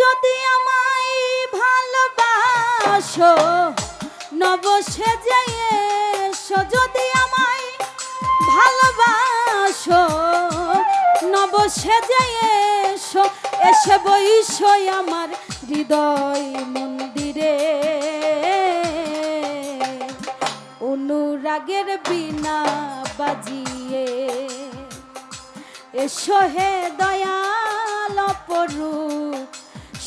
যদি আমায় ভালোবাসো নব সেজে এসো, যদি আমায় ভালোবাসো নব সেজে এসো, এসে বইসই আমার হৃদয় মন্দিরে। অনুরাগের বিনা বাজিয়ে এসো হে দয়াল অপরূপ।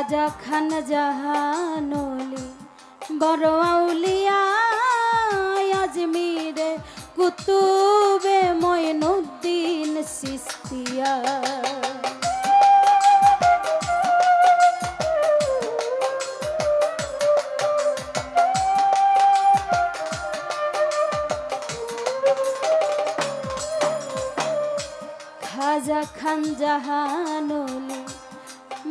খাজা খান জাহানলি বড় আউলিয়া আজমিরে কুতুবে ময়নুদ্দিন সিস্তিয়া। খাজা খান জাহানলি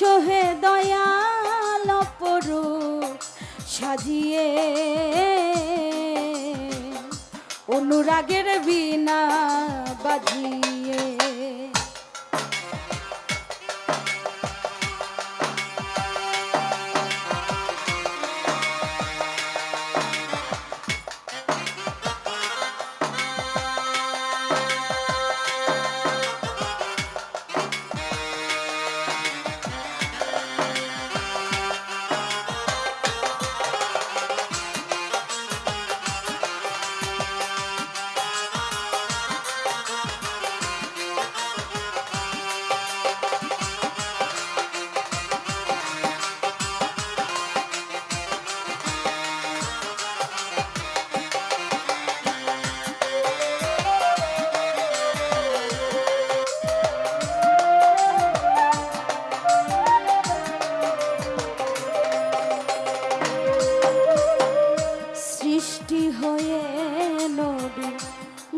এসো হে দয়াল পরুষ সাজিয়ে। অনুরাগের বিনা বাজিয়ে।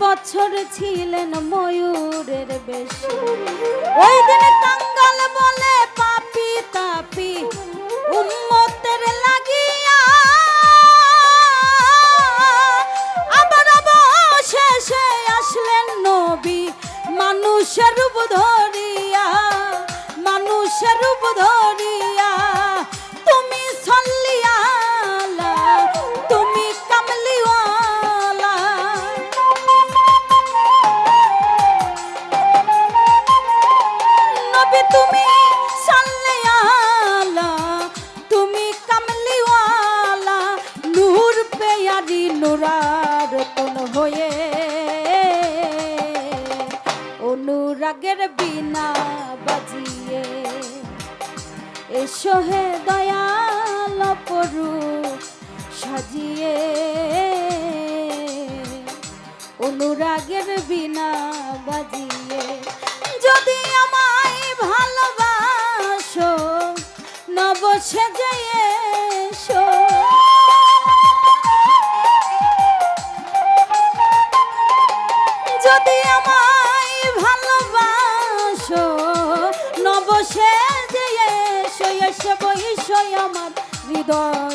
বছর ছিলেন ময়ূরের বেশি। ওই দিন চূড়ার কোন হয়ে, অনুরাগের বিনা বাজিয়ে এসো হে দয়াল পরু সাজিয়ে। অনুরাগের বিনা বাজিয়ে যদি আমায় ভালোবাসো, নব সাজিয়ে নব